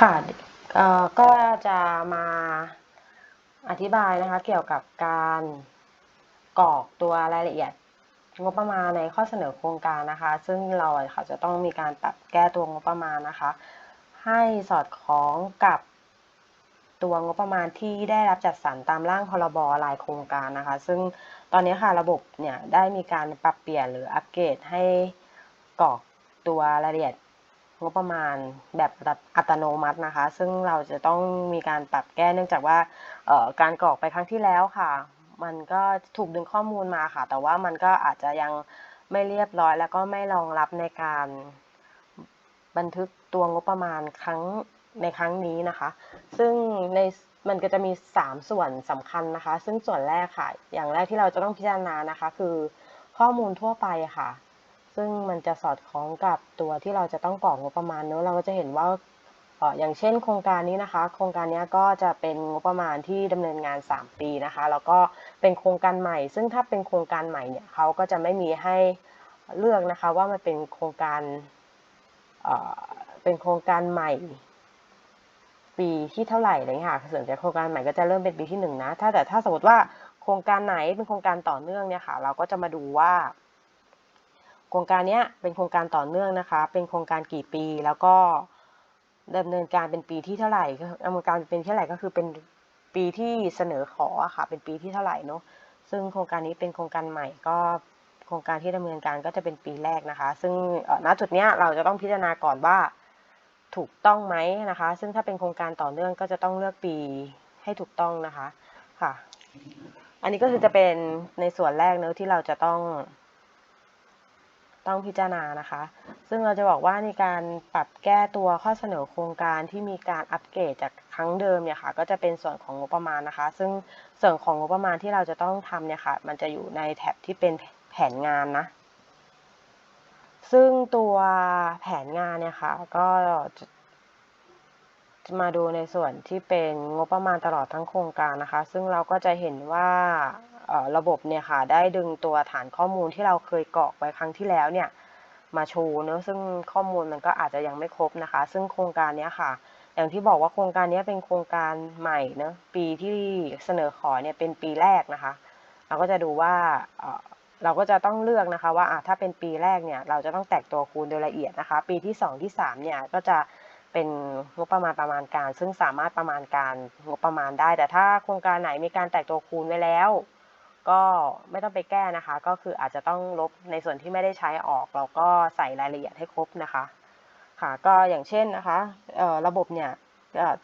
ค่ะเอ่อก็จะมาอธิบายนะคะเกี่ยวกับการกรอกตัวรายละเอียดงบประมาณในข้อเสนอโครงการนะคะ ซึ่งเราค่ะจะต้องมีการปรับแก้ตัวงบประมาณนะคะ ให้สอดคล้องกับตัวงบประมาณที่ได้รับจัดสรรตามร่างพรบรายโครงการนะคะ ซึ่งตอนนี้ค่ะระบบเนี่ยได้มีการปรับเปลี่ยนหรืออัปเกรดให้กรอกตัวรายละเอียด งบประมาณแบบอัตโนมัตินะคะ ซึ่งเราจะต้องมีการปรับแก้เนื่องจากว่าการกรอกไปครั้งที่แล้วค่ะ มันก็ถูกดึงข้อมูลมาค่ะ แต่ว่ามันก็อาจจะยังไม่เรียบร้อย แล้วก็ไม่รองรับในการบันทึกตัวงบประมาณครั้งในครั้งนี้นะคะ ซึ่งในมันก็จะมี 3 ส่วนสำคัญนะคะ ซึ่งส่วนแรกค่ะ อย่างแรกที่เราจะต้องพิจารณานะคะ คือข้อมูลทั่วไปค่ะ ซึ่งมันจะสอดคล้องกับตัวที่เราจะต้องกรอกงบประมาณเนอะเราก็จะเห็นว่าอย่างเช่นโครงการนี้นะคะ โครงการนี้ก็จะเป็นงบประมาณที่ดำเนินงาน 3 ปีนะคะ แล้วก็เป็นโครงการใหม่ ซึ่งถ้าเป็นโครงการใหม่เนี่ยเขาก็จะไม่มีให้เลือกนะคะว่ามันเป็นโครงการเป็นโครงการใหม่ปีที่เท่าไหร่อะไรเงี้ยค่ะส่วนใหญ่โครงการใหม่ก็จะเริ่มเป็นปีที่หนึ่งนะ ถ้าแต่ถ้าสมมติว่าโครงการไหนเป็นโครงการต่อเนื่องเนี่ยค่ะ เราก็จะมาดูว่า รงการนี้เป็นโครงการต่อเนื่องนะคะ เป็นโครงการกี่ปีแล้วก็ดำเนินการเป็นปีที่เท่าไหร่ดำเนินการเป็นเท่าไหร่ก็คือเป็นปีที่เสนอขอค่ะ เป็นปีที่เท่าไหร่เนาะ ซึ่งโครงการนี้เป็นโครงการใหม่ก็โครงการที่ดำเนินการก็จะเป็นปีแรกนะคะ ซึ่งณจุดนี้เราจะต้องพิจารณาก่อนว่าถูกต้องไหมนะคะ ซึ่งถ้าเป็นโครงการต่อเนื่องก็จะต้องเลือกปีให้ถูกต้องนะคะค่ะ อันนี้ก็คือจะเป็นในส่วนแรกเนอะที่เราจะต้อง ต้องพิจารณานะคะ ซึ่งเราจะบอกว่าในการปรับแก้ตัวข้อเสนอโครงการที่มีการอัปเกรดจากครั้งเดิมเนี่ยค่ะ ก็จะเป็นส่วนของงบประมาณนะคะ ซึ่งส่วนของงบประมาณที่เราจะต้องทำเนี่ยค่ะ มันจะอยู่ในแท็บที่เป็นแผนงานนะ ซึ่งตัวแผนงานเนี่ยค่ะ ก็จะมาดูในส่วนที่เป็นงบประมาณตลอดทั้งโครงการนะคะ ซึ่งเราก็จะเห็นว่า ระบบเนี่ยค่ะได้ดึงตัวฐานข้อมูลที่เราเคยกรอกไว้ครั้งที่แล้วเนี่ยมาโชว์เนอะซึ่งข้อมูลมันก็อาจจะยังไม่ครบนะคะ ซึ่งโครงการนี้ค่ะ อย่างที่บอกว่าโครงการนี้เป็นโครงการใหม่เนอะปีที่เสนอขอเนี่ยเป็นปีแรกนะคะ เราก็จะดูว่าเราก็จะต้องเลือกนะคะว่าถ้าเป็นปีแรกเนี่ยเราจะต้องแตกตัวคูณโดยละเอียดนะคะ ปีที่ 2 ที่3เนี่ยก็จะเป็นงบประมาณประมาณการ ซึ่งสามารถประมาณการงบประมาณได้ แต่ถ้าโครงการไหนมีการแตกตัวคูณไว้แล้ว ก็ไม่ต้องไปแก้นะคะ ก็คืออาจจะต้องลบในส่วนที่ไม่ได้ใช้ออกแล้วก็ใส่รายละเอียดให้ครบนะคะ ค่ะ ก็อย่างเช่นนะคะระบบเนี่ย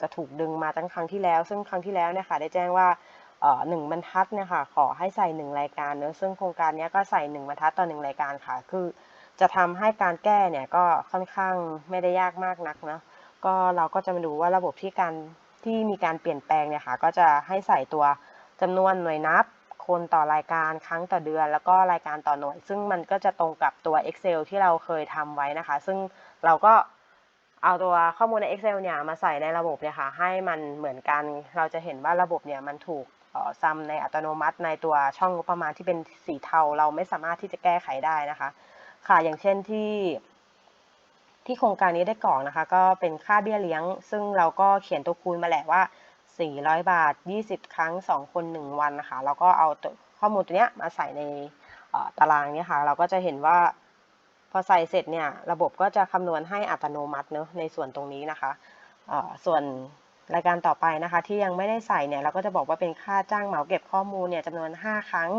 จะถูกดึงมาตั้งครั้งที่แล้ว ซึ่งครั้งที่แล้วเนี่ยค่ะได้แจ้งว่าหนึ่งบรรทัดเนี่ยค่ะขอให้ใส่หนึ่งรายการเนอะซึ่งโครงการนี้ก็ใส่หนึ่งบรรทัดต่อหนึ่งรายการค่ะ คือจะทำให้การแก้เนี่ยก็ค่อนข้างไม่ได้ยากมากนักนะก็เราก็จะมาดูว่าระบบที่การที่มีการเปลี่ยนแปลงเนี่ยค่ะก็จะให้ใส่ตัวจำนวนหน่วยนับ คนต่อรายการครั้งต่อเดือน แล้วก็รายการต่อหน่วย ซึ่งมันก็จะตรงกับตัว Excel ที่เราเคยทำไว้นะคะ ซึ่งเราก็เอาตัวข้อมูลใน Excel เนี่ยมาใส่ในระบบเนี่ยค่ะให้มันเหมือนกัน เราจะเห็นว่าระบบเนี่ยมันถูกซ้ำในอัตโนมัติในตัวช่องงบประมาณที่เป็นสีเทาเราไม่สามารถที่จะแก้ไขได้นะคะ ค่ะอย่างเช่นที่ที่โครงการนี้ได้กรอกนะคะ ก็เป็นค่าเบี้ยเลี้ยง ซึ่งเราก็เขียนตัวคูณมาแหละว่า 400 บาท 20 ครั้ง 2 คน 1 วันนะคะ แล้วก็เอาข้อมูลตัวเนี้ยมาใส่ในตารางนี้ค่ะ เราก็จะเห็นว่าพอใส่เสร็จเนี่ย ระบบก็จะคำนวณให้อัตโนมัติเนอะในส่วนตรงนี้นะคะ ส่วนรายการต่อไปนะคะ ที่ยังไม่ได้ใส่เนี่ยเราก็จะบอกว่าเป็นค่าจ้างเหมาเก็บข้อมูลเนี่ยจำนวน 5 ครั้ง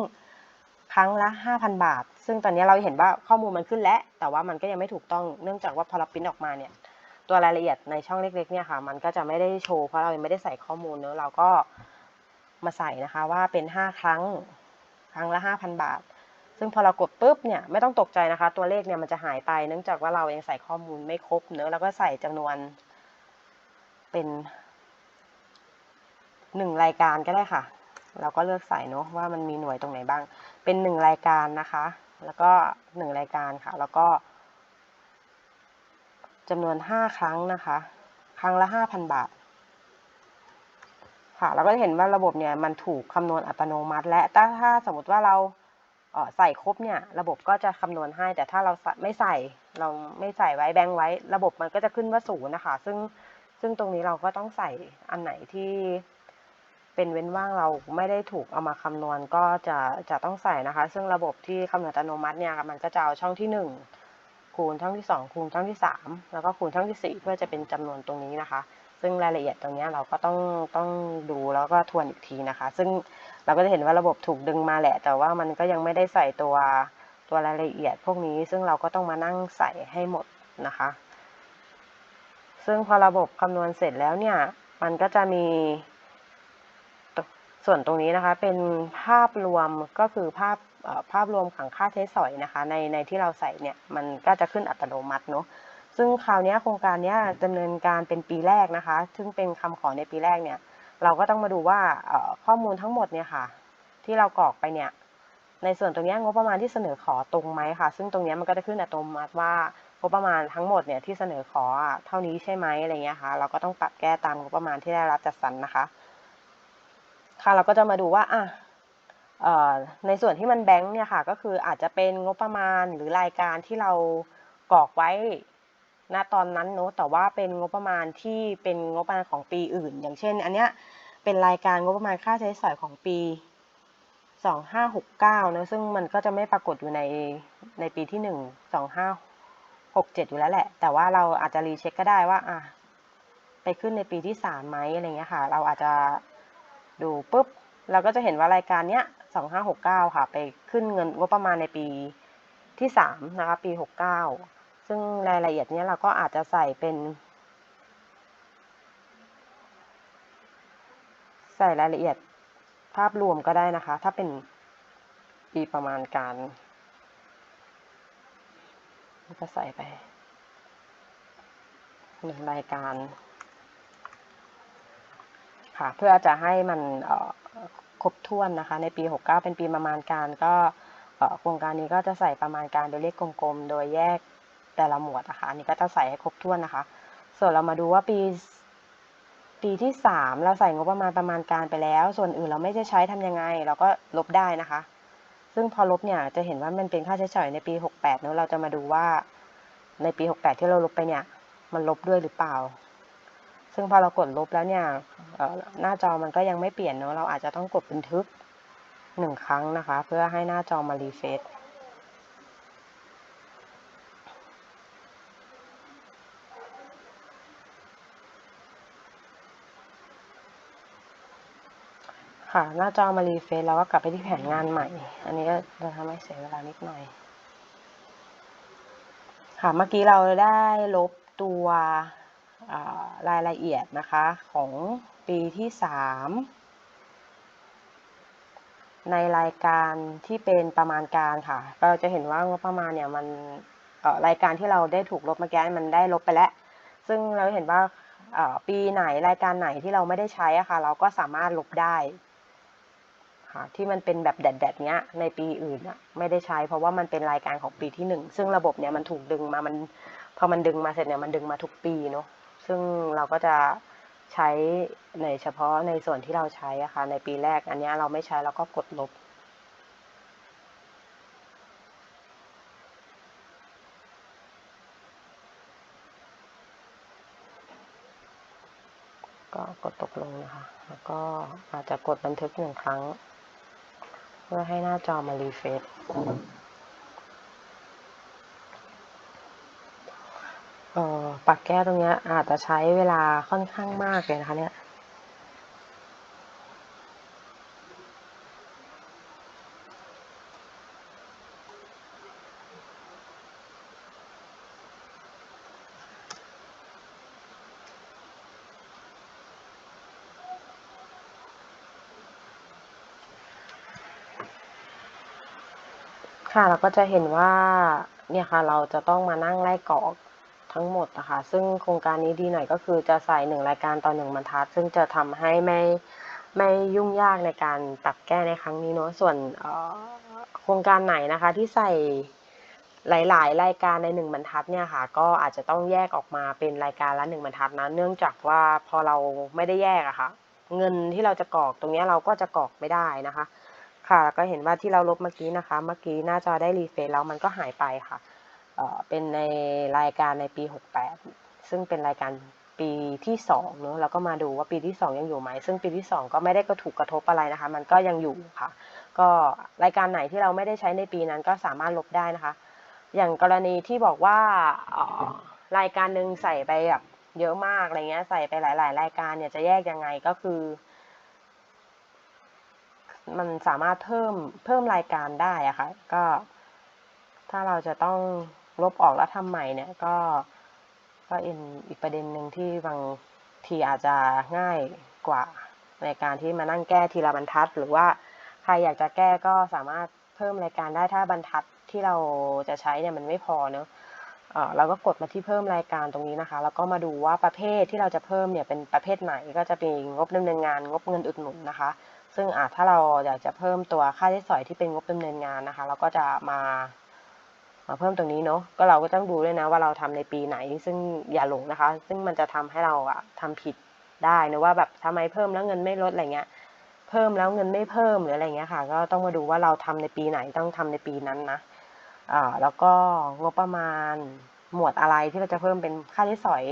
ครั้งละ 5,000 บาท ซึ่งตอนนี้เราเห็นว่าข้อมูลมันขึ้นแล้ว แต่ว่ามันก็ยังไม่ถูกต้อง เนื่องจากว่าพอเราพิมพ์ออกมาเนี่ย ตัวรายละเอียดในช่องเล็กๆเนี่ยค่ะ มันก็จะไม่ได้โชว์เพราะเรายังไม่ได้ใส่ข้อมูลเนอะเราก็มาใส่นะคะว่าเป็น 5 ครั้ง ครั้งละ 5,000 บาท ซึ่งพอเรากดปุ๊บเนี่ยไม่ต้องตกใจนะคะ ตัวเลขเนี่ยมันจะหายไปเนื่องจากว่าเรายังใส่ข้อมูลไม่ครบเนอะแล้วก็ใส่จำนวนเป็นหนึ่งรายการก็ได้ค่ะ เราก็เลือกใส่เนาะว่ามันมีหน่วยตรงไหนบ้าง เป็นหนึ่งรายการนะคะ แล้วก็หนึ่งรายการค่ะ แล้วก็ จำนวนห้าครั้งนะคะ ครั้งละห้าพันบาท ค่ะ เราก็จะเห็นว่าระบบเนี่ยมันถูกคำนวณอัตโนมัติ และถ้าถ้าสมมติว่าเราใส่ครบเนี่ยระบบก็จะคำนวณให้ แต่ถ้าเราไม่ใส่เราไม่ใส่ไว้แบงไว้ ระบบมันก็จะขึ้นว่าศูนย์นะคะ ซึ่งซึ่งตรงนี้เราก็ต้องใส่อันไหนที่เป็นเว้นว่างเราไม่ได้ถูกเอามาคำนวณก็จะจะต้องใส่นะคะ ซึ่งระบบที่คำนวณอัตโนมัติเนี่ยมันก็จะเอาช่องที่หนึ่ง คูณช่องที่สองคูณช่องที่สามแล้วก็คูณช่องที่สี่เพื่อจะเป็นจำนวนตรงนี้นะคะ ซึ่งรายละเอียดตรงนี้เราก็ต้องต้องดูแล้วก็ทวนอีกทีนะคะ ซึ่งเราก็จะเห็นว่าระบบถูกดึงมาแหละ แต่ว่ามันก็ยังไม่ได้ใส่ตัวตัวรายละเอียดพวกนี้ ซึ่งเราก็ต้องมานั่งใส่ให้หมดนะคะ ซึ่งพอระบบคำนวณเสร็จแล้วเนี่ย มันก็จะมีส่วนตรงนี้นะคะเป็นภาพรวมก็คือภาพ ภาพรวมของค่าใช้สอยนะคะ ในในที่เราใส่เนี่ยมันก็จะขึ้นอัตโนมัติเนาะซึ่งคราวนี้โครงการนี้ดำเนินการเป็นปีแรกนะคะ ซึ่งเป็นคำขอในปีแรกเนี่ย เราก็ต้องมาดูว่าข้อมูลทั้งหมดเนี่ยค่ะ ที่เรากรอกไปเนี่ย ในส่วนตรงนี้งบประมาณที่เสนอขอตรงไหมค่ะ ซึ่งตรงนี้มันก็จะขึ้นอัตโนมัติว่างบประมาณทั้งหมดเนี่ยที่เสนอขอเท่านี้ใช่ไหมอะไรเงี้ยค่ะ เราก็ต้องปรับแก้ตามงบประมาณที่ได้รับจัดสรรนะคะ ค่ะเราก็จะมาดูว่าอะ ในส่วนที่มันแบงค์เนี่ยค่ะก็คืออาจจะเป็นงบประมาณหรือรายการที่เรากรอกไว้ณตอนนั้นเนาะแต่ว่าเป็นงบประมาณที่เป็นงบประมาณของปีอื่น อย่างเช่น อันเนี้ยเป็นรายการงบประมาณค่าใช้จ่ายของปีสองห้าหกเก้านะซึ่งมันก็จะไม่ปรากฏอยู่ในในปีที่หนึ่งสองห้าหกเจ็ดอยู่แล้วแหละ แต่ว่าเราอาจจะรีเช็คก็ได้ว่าอะไปขึ้นในปีที่สามไหมอะไรเงี้ยค่ะ เราอาจจะดูปุ๊บเราก็จะเห็นว่ารายการเนี้ย สองห้าหกเก้าค่ะ ไปขึ้นเงินงบประมาณในปีที่สามนะคะปีหกเก้าซึ่งรายละเอียดนี้เราก็อาจจะใส่เป็น ใส่รายละเอียดภาพรวมก็ได้นะคะ ถ้าเป็นปีประมาณการก็ใส่ไปหนึ่งรายการ ค่ะ เพื่อจะให้มัน ครบถ้วนนะคะ ในปี 69 เป็นปีประมาณการก็โครงการนี้ก็จะใส่ประมาณการโดยเลขกลมๆ โดยแยกแต่ละหมวดนะคะอันนี้ก็จะใส่ให้ครบถ้วนนะคะ ส่วนเรามาดูว่าปีปีที่สามเราใส่งบประมาณประมาณการไปแล้ว ส่วนอื่นเราไม่ได้ใช้ทำยังไง เราก็ลบได้นะคะ ซึ่งพอลบเนี่ยจะเห็นว่ามันเป็นค่าใช้จ่ายในปีหกแปดเนอะเราจะมาดูว่าในปีหกแปดที่เราลบไปเนี่ย มันลบด้วยหรือเปล่า ซึ่งพอเรากดลบแล้วเนี่ย หน้าจอมันก็ยังไม่เปลี่ยนเนอะเราอาจจะต้องกดบันทึกหนึ่งครั้งนะคะ เพื่อให้หน้าจอมารีเฟซค่ะ หน้าจอมารีเฟซแล้วก็กลับไปที่แผนงานใหม่ อันนี้ก็จะทำให้เสียเวลานิดหน่อย ค่ะ เมื่อกี้เราได้ลบตัวรายละเอียดนะคะของ ปีที่สามในรายการที่เป็นประมาณการค่ะ เราจะเห็นว่างบประมาณเนี่ยมันรายการที่เราได้ถูกลบเมื่อกี้มันได้ลบไปแล้ว ซึ่งเราเห็นว่าปีไหนรายการไหนที่เราไม่ได้ใช้อะค่ะ เราก็สามารถลบได้ค่ะที่มันเป็นแบบแดดๆเนี้ยในปีอื่นอะไม่ได้ใช้ เพราะว่ามันเป็นรายการของปีที่หนึ่งซึ่งระบบเนี้ยมันถูกดึงมามันพอมันดึงมาเสร็จเนี่ยมันดึงมาทุกปีเนาะซึ่งเราก็จะ ใช้ในเฉพาะในส่วนที่เราใช้อะค่ะในปีแรกอันนี้เราไม่ใช้เราก็กดลบ ก็กดตกลงนะคะ แล้วก็อาจจะกดบันทึกหนึ่งครั้ง เพื่อให้หน้าจอมารีเฟซเอ่อ ปักแก้ตรงนี้อาจจะใช้เวลาค่อนข้างมากเลยนะคะเนี่ยค่ะเราก็จะเห็นว่าเนี่ยค่ะเราจะต้องมานั่งไล่กรอก ทั้งหมดนะคะซึ่งโครงการนี้ดีหน่อยก็คือจะใส่หนึ่งรายการต่อหนึ่งบรรทัด ซึ่งจะทำให้ไม่ไม่ยุ่งยากในการปรับแก้ในครั้งนี้เนาะส่วนโครงการไหนนะคะที่ใส่หลาย ๆ รายการในหนึ่งบรรทัดเนี่ยค่ะก็อาจจะต้องแยกออกมาเป็นรายการละหนึ่งบรรทัดนะเนื่องจากว่าพอเราไม่ได้แยกอะค่ะ เงินที่เราจะกรอกตรงนี้เราก็จะกรอกไม่ได้นะคะ ค่ะแล้วก็เห็นว่าที่เราลบเมื่อกี้นะคะ เมื่อกี้หน้าจอได้รีเฟซแล้วมันก็หายไปค่ะ เป็นในรายการในปี 68 ซึ่งเป็นรายการปีที่สองเนอะแล้วก็มาดูว่าปีที่สองยังอยู่ไหม ซึ่งปีที่สองก็ไม่ได้ก็ถูกกระทบอะไรนะคะ มันก็ยังอยู่ค่ะ ก็รายการไหนที่เราไม่ได้ใช้ในปีนั้นก็สามารถลบได้นะคะ อย่างกรณีที่บอกว่ารายการหนึ่งใส่ไปแบบเยอะมากอะไรเงี้ย ใส่ไปหลาย ๆ รายการเนี่ยจะแยกยังไงก็คือ มันสามารถเพิ่มเพิ่มรายการได้อะค่ะก็ถ้าเราจะต้อง ลบออกแล้วทำใหม่เนี่ยก็ก็เป็นอีกประเด็นหนึ่งที่บางทีอาจจะง่ายกว่าในการที่มานั่งแก้ทีละบรรทัด หรือว่าใครอยากจะแก้ก็สามารถเพิ่มรายการได้ถ้าบรรทัดที่เราจะใช้เนี่ยมันไม่พอเนอะเราก็กดมาที่เพิ่มรายการตรงนี้นะคะ แล้วก็มาดูว่าประเภทที่เราจะเพิ่มเนี่ยเป็นประเภทไหนก็จะเป็นงบดำเนินงานงบเงินอุดหนุนนะคะ ซึ่งอาจถ้าเราอยากจะเพิ่มตัวค่าใช้จ่ายที่เป็นงบดำเนินงานนะคะ เราก็จะมา มาเพิ่มตรงนี้เนาะก็เราก็ต้องดูด้วยนะว่าเราทำในปีไหน ซึ่งอย่าหลงนะคะ ซึ่งมันจะทำให้เราอะทำผิดได้นะว่าแบบทำไมเพิ่มแล้วเงินไม่ลดอะไรเงี้ย เพิ่มแล้วเงินไม่เพิ่มหรืออะไรเงี้ยค่ะ ก็ต้องมาดูว่าเราทำในปีไหนต้องทำในปีนั้นนะอ่าแล้วก็งบประมาณหมวดอะไรที่เราจะเพิ่มเป็นค่าใช้จ่าย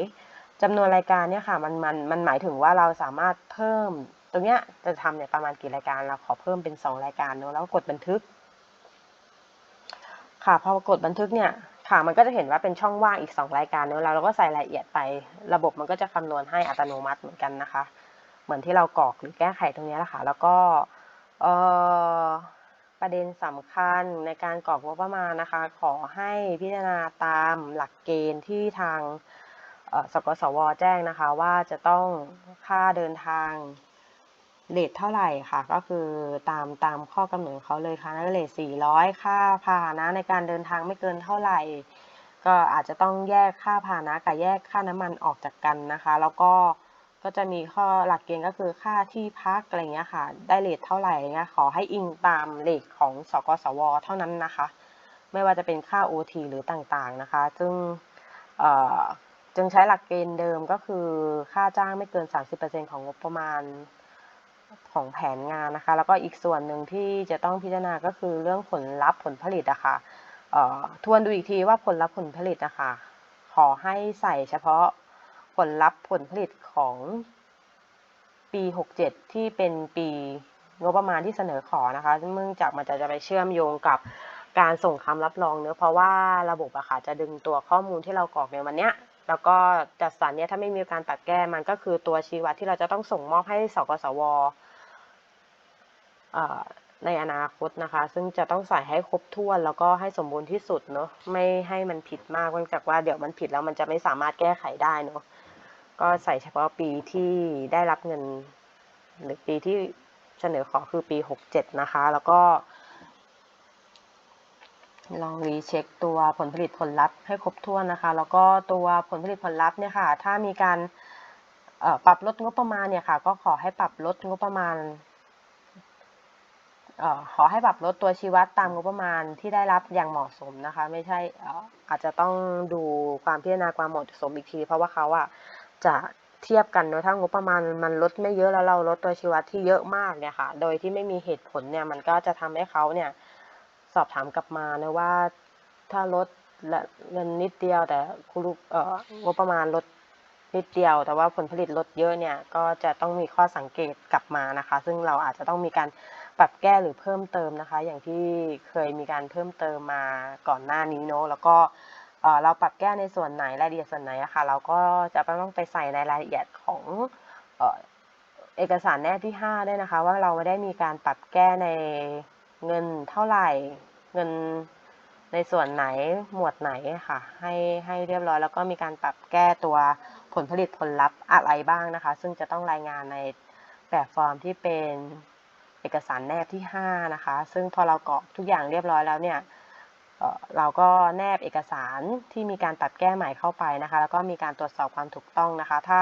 จำนวนรายการเนี่ยค่ะมันมันมันหมายถึงว่าเราสามารถเพิ่มตรงเนี้ยจะทำเนี่ยประมาณกี่รายการเราขอเพิ่มเป็นสองรายการเนอะแล้วก็กดบันทึก ค่ะพอกดบันทึกเนี่ยค่ะมันก็จะเห็นว่าเป็นช่องว่างอีก 2 รายการเนอะแล้วเราก็ใส่รายละเอียดไป ระบบมันก็จะคำนวณให้อัตโนมัติเหมือนกันนะคะ เหมือนที่เรากรอกหรือแก้ไขตรงนี้แหละค่ะ แล้วก็ประเด็นสำคัญในการกรอกงบประมาณนะคะ ขอให้พิจารณาตามหลักเกณฑ์ที่ทางสกสวแจ้งนะคะ ว่าจะต้องค่าเดินทาง เลทเท่าไหร่ค่ะ ก็คือตามตามข้อกำหนดเขาเลยค่ะนั่นเลท400 ค่าพาหนะในการเดินทางไม่เกินเท่าไหร่ ก็อาจจะต้องแยกค่าพาหนะกับแยกค่าน้ำมันออกจากกันนะคะ แล้วก็ก็จะมีข้อหลักเกณฑ์ก็คือค่าที่พักอะไรเงี้ยค่ะ ได้เลทเท่าไหร่เงี้ยขอให้อิงตามเลทของสกสว เท่านั้นนะคะ ไม่ว่าจะเป็นค่า OT หรือต่างๆนะคะ ซึ่งจึงใช้หลักเกณฑ์เดิมก็คือค่าจ้างไม่เกิน 30%ของงบประมาณ ของแผนงานนะคะ แล้วก็อีกส่วนหนึ่งที่จะต้องพิจารณาก็คือเรื่องผลลัพธ์ผลผลิตอะค่ะเอ่อทวนดูอีกทีว่าผลลัพธ์ผลผลิตนะคะ ขอให้ใส่เฉพาะผลลัพธ์ผลผลิตของปี 67 ที่เป็นปีงบประมาณที่เสนอขอนะคะเนื่องจากมันจะจะไปเชื่อมโยงกับการส่งคำรับรองเนื้อเพราะว่าระบบอะค่ะจะดึงตัวข้อมูลที่เรากรอกในวันเนี้ย แล้วก็จัดสรรเนี่ยถ้าไม่มีการตัดแก้มันก็คือตัวชี้วัดที่เราจะต้องส่งมอบให้สกสวในอนาคตนะคะ ซึ่งจะต้องใส่ให้ครบถ้วนแล้วก็ให้สมบูรณ์ที่สุดเนาะไม่ให้มันผิดมากเนื่องจากว่าเดี๋ยวมันผิดแล้วมันจะไม่สามารถแก้ไขได้เนาะก็ใส่เฉพาะปีที่ได้รับเงินหรือปีที่เสนอขอคือปี 67 นะคะ แล้วก็ ลองรีเช็คตัวผลผลิตผลลัพธ์ให้ครบถ้วนนะคะ แล้วก็ตัวผลผลิตผลลัพธ์เนี่ยค่ะ ถ้ามีการปรับลดงบประมาณเนี่ยค่ะ ก็ขอให้ปรับลดงบประมาณออขอให้ปรับลดตัวชี้วัดตามงบประมาณที่ได้รับอย่างเหมาะสมนะคะ ไม่ใช่อ่อาจจะต้องดูความพิจารณาความเหมาะสมอีกที เพราะว่าเขาอะจะเทียบกันเนอะถ้างบประมาณมันลดไม่เยอะแล้วเราลดตัวชี้วัดที่เยอะมากเนี่ยค่ะ โดยที่ไม่มีเหตุผลเนี่ยมันก็จะทำให้เขาเนี่ย สอบถามกลับมานะว่าถ้าลดและเงินนิดเดียว แต่คุณลูกเอ่องบประมาณลดนิดเดียว แต่ว่าผลผลิตลดเยอะเนี่ยก็จะต้องมีข้อสังเกตกลับมานะคะ ซึ่งเราอาจจะต้องมีการปรับแก้หรือเพิ่มเติมนะคะ อย่างที่เคยมีการเพิ่มเติมมาก่อนหน้านี้เนาะแล้วก็เออเราปรับแก้ในส่วนไหนรายละเอียดส่วนไหนอะค่ะเราก็จะต้องไปใส่ในรายละเอียดของเอกสารแนบที่ 5 ด้วยนะคะ ว่าเราไม่ได้มีการปรับแก้ใน เงินเท่าไหร่เงินในส่วนไหนหมวดไหนค่ะ ให้ให้เรียบร้อยแล้วก็มีการปรับแก้ตัวผลผลิตผลลัพธ์อะไรบ้างนะคะ ซึ่งจะต้องรายงานในแบบฟอร์มที่เป็นเอกสารแนบที่ 5 นะคะ ซึ่งพอเรากรอกทุกอย่างเรียบร้อยแล้วเนี่ยเราก็แนบเอกสารที่มีการปรับแก้ใหม่เข้าไปนะคะ แล้วก็มีการตรวจสอบความถูกต้องนะคะ ถ้า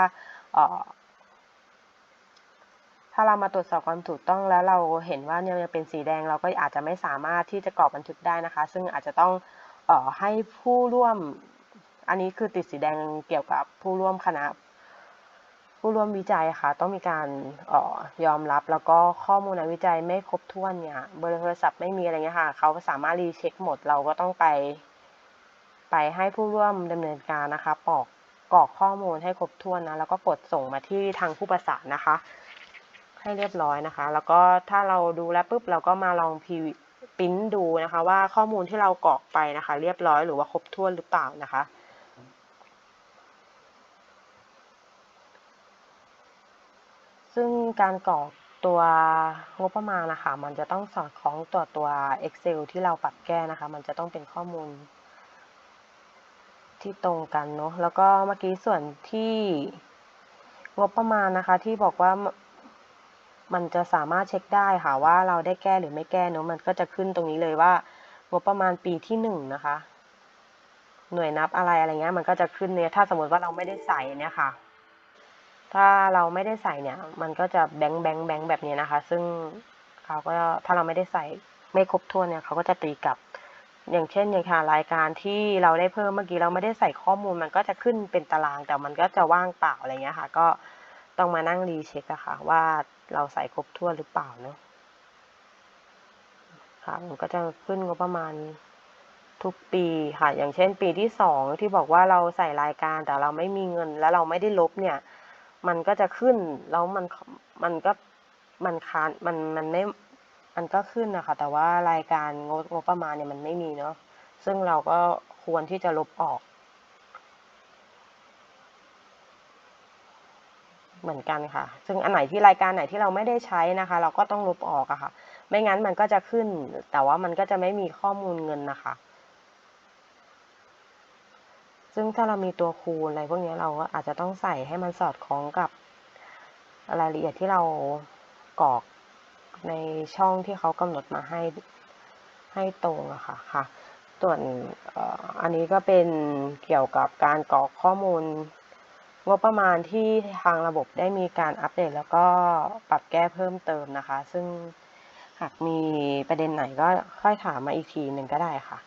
ถ้าเรามาตรวจสอบความถูกต้องแล้วเราเห็นว่าเนี่ยยังเป็นสีแดงเราก็อาจจะไม่สามารถที่จะกรอกบันทึกได้นะคะ ซึ่งอาจจะต้องเอ่อให้ผู้ร่วม อันนี้คือติดสีแดงเกี่ยวกับผู้ร่วมคณะ ผู้ร่วมวิจัยค่ะ ต้องมีการเอ่อยอมรับแล้วก็ข้อมูลในวิจัยไม่ครบถ้วนเนี่ยเบอร์โทรศัพท์ไม่มีอะไรเงี้ยค่ะเขาสามารถรีเช็คหมดเราก็ต้องไป ไปให้ผู้ร่วมดำเนินการนะคะปอกกรอกข้อมูลให้ครบถ้วนนะแล้วก็กดส่งมาที่ทางผู้ประสานนะคะ ให้เรียบร้อยนะคะ แล้วก็ถ้าเราดูแล้วปุ๊บเราก็มาลองพิพิมพ์ดูนะคะ ว่าข้อมูลที่เรากรอกไปนะคะ เรียบร้อยหรือว่าครบถ้วนหรือเปล่านะคะซึ่งการกรอกตัวงบประมาณนะคะ มันจะต้องสอดคล้องต่อตัว Excel ที่เราปรับแก้นะคะ มันจะต้องเป็นข้อมูล ที่ตรงกันเนาะแล้วก็เมื่อกี้ส่วนที่งบประมาณนะคะ ที่บอกว่า มันจะสามารถเช็คได้ค่ะว่าเราได้แก้หรือไม่แก้เนาะมันก็จะขึ้นตรงนี้เลยว่างบประมาณปีที่หนึ่งนะคะ หน่วยนับอะไรอะไรเงี้ย มันก็จะขึ้นเนี่ยถ้าสมมติว่าเราไม่ได้ใส่เนี่ยค่ะ ถ้าเราไม่ได้ใส่เนี่ย มันก็จะแบงค์แบงค์แบงค์แบบนี้นะคะ ซึ่งเขาก็ถ้าเราไม่ได้ใส่ไม่ครบถ้วนเนี่ยเขาก็จะตีกลับ อย่างเช่นอย่างค่ะรายการที่เราได้เพิ่มเมื่อกี้เราไม่ได้ใส่ข้อมูล มันก็จะขึ้นเป็นตารางแต่มันก็จะว่างเปล่าอะไรเงี้ยค่ะ ก็ ต้องมานั่งรีเช็คอะค่ะ ว่าเราใส่ครบถ้วนหรือเปล่าเนาะค่ะมันก็จะขึ้นงบประมาณทุกปีค่ะ อย่างเช่น ปีที่สองที่บอกว่าเราใส่รายการแต่เราไม่มีเงิน แล้วเราไม่ได้ลบเนี่ย มันก็จะขึ้นแล้วมันมันก็มันค้านมันมันไม่มันก็ขึ้นนะคะแต่ว่ารายการงบงบประมาณเนี่ยมันไม่มีเนาะซึ่งเราก็ควรที่จะลบออก เหมือนกันค่ะ ซึ่งอันไหนที่รายการไหนที่เราไม่ได้ใช้นะคะ เราก็ต้องลบออกอะค่ะ ไม่งั้นมันก็จะขึ้น แต่ว่ามันก็จะไม่มีข้อมูลเงินนะคะ ซึ่งถ้าเรามีตัวคูณอะไรพวกนี้เราก็อาจจะต้องใส่ให้มันสอดคล้องกับรายละเอียดที่เรากรอกในช่องที่เขากำหนดมาให้ให้ตรงอะค่ะค่ะส่วนอันนี้ก็เป็นเกี่ยวกับการกรอกข้อมูล งบประมาณที่ทางระบบได้มีการอัปเดต แล้วก็ปรับแก้เพิ่มเติมนะคะ ซึ่งหากมีประเด็นไหนก็ค่อยถามมาอีกทีหนึ่งก็ได้ค่ะ